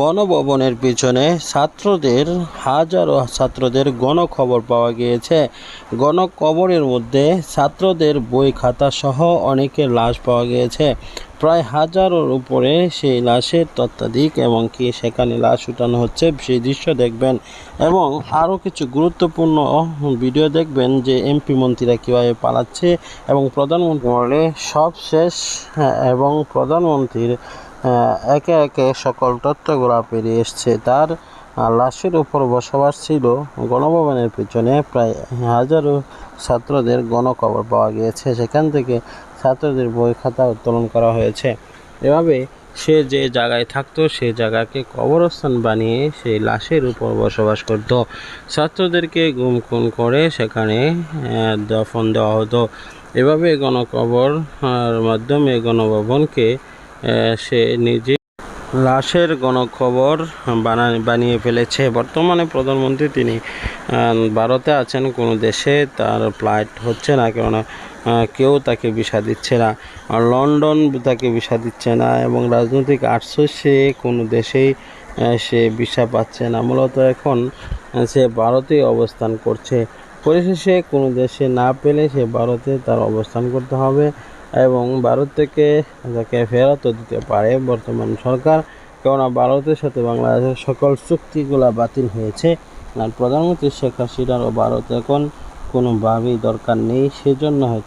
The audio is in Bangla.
গণভবনের পিছনে ছাত্রদের হাজারো ছাত্রদের গণখবর পাওয়া গিয়েছে। গণকবরের মধ্যে ছাত্রদের বই খাতা সহ অনেকের লাশ পাওয়া গিয়েছে। প্রায় হাজারোর উপরে সেই লাশের তত্ত্বাধিক এবং কি সেখানে লাশ উঠানো হচ্ছে। সেই দৃশ্য দেখবেন এবং আরও কিছু গুরুত্বপূর্ণ ভিডিও দেখবেন যে এমপি মন্ত্রীরা কীভাবে পালাচ্ছে এবং প্রধানমন্ত্রী সব শেষ হ্যাঁ, এবং প্রধানমন্ত্রীর একে একে সকল তথ্যগুলা পেরিয়ে এসছে। তার লাশের উপর বসবাস ছিল গণভবনের পিছনে প্রায় হাজারো ছাত্রদের গণকবর পাওয়া গিয়েছে। সেখান থেকে ছাত্রদের বই খাতা উত্তোলন করা হয়েছে। এভাবে সে যে জায়গায় থাকতো সেই জায়গাকে কবরস্থান বানিয়ে সেই লাশের উপর বসবাস করত। ছাত্রদেরকে গুম খুন করে সেখানে দফন দেওয়া হতো। এভাবে গণকবর মাধ্যমে গণভবনকে সে নিজে লাশের গণখবর বানা, বানিয়ে ফেলেছে। বর্তমানে প্রধানমন্ত্রী তিনি ভারতে আছেন, কোনো দেশে তার ফ্লাইট হচ্ছে না, কেননা কেউ তাকে ভিসা দিচ্ছে না। লন্ডন তাকে ভিসা দিচ্ছে না এবং রাজনৈতিক আটশোশে কোনো দেশেই সে ভিসা পাচ্ছে না। মূলত এখন সে ভারতেই অবস্থান করছে। পরিশেষে কোনো দেশে না পেলে সে ভারতে তার অবস্থান করতে হবে। এবং ভারত থেকে তাকে ফেরতও দিতে পারে বর্তমান সরকার, কেননা ভারতের সাথে বাংলাদেশের সকল চুক্তিগুলো বাতিল হয়েছে। আর প্রধানমন্ত্রী শেখ হাসিনার ও ভারত এখন কোনোভাবেই দরকার নেই, সেজন্য হয়তো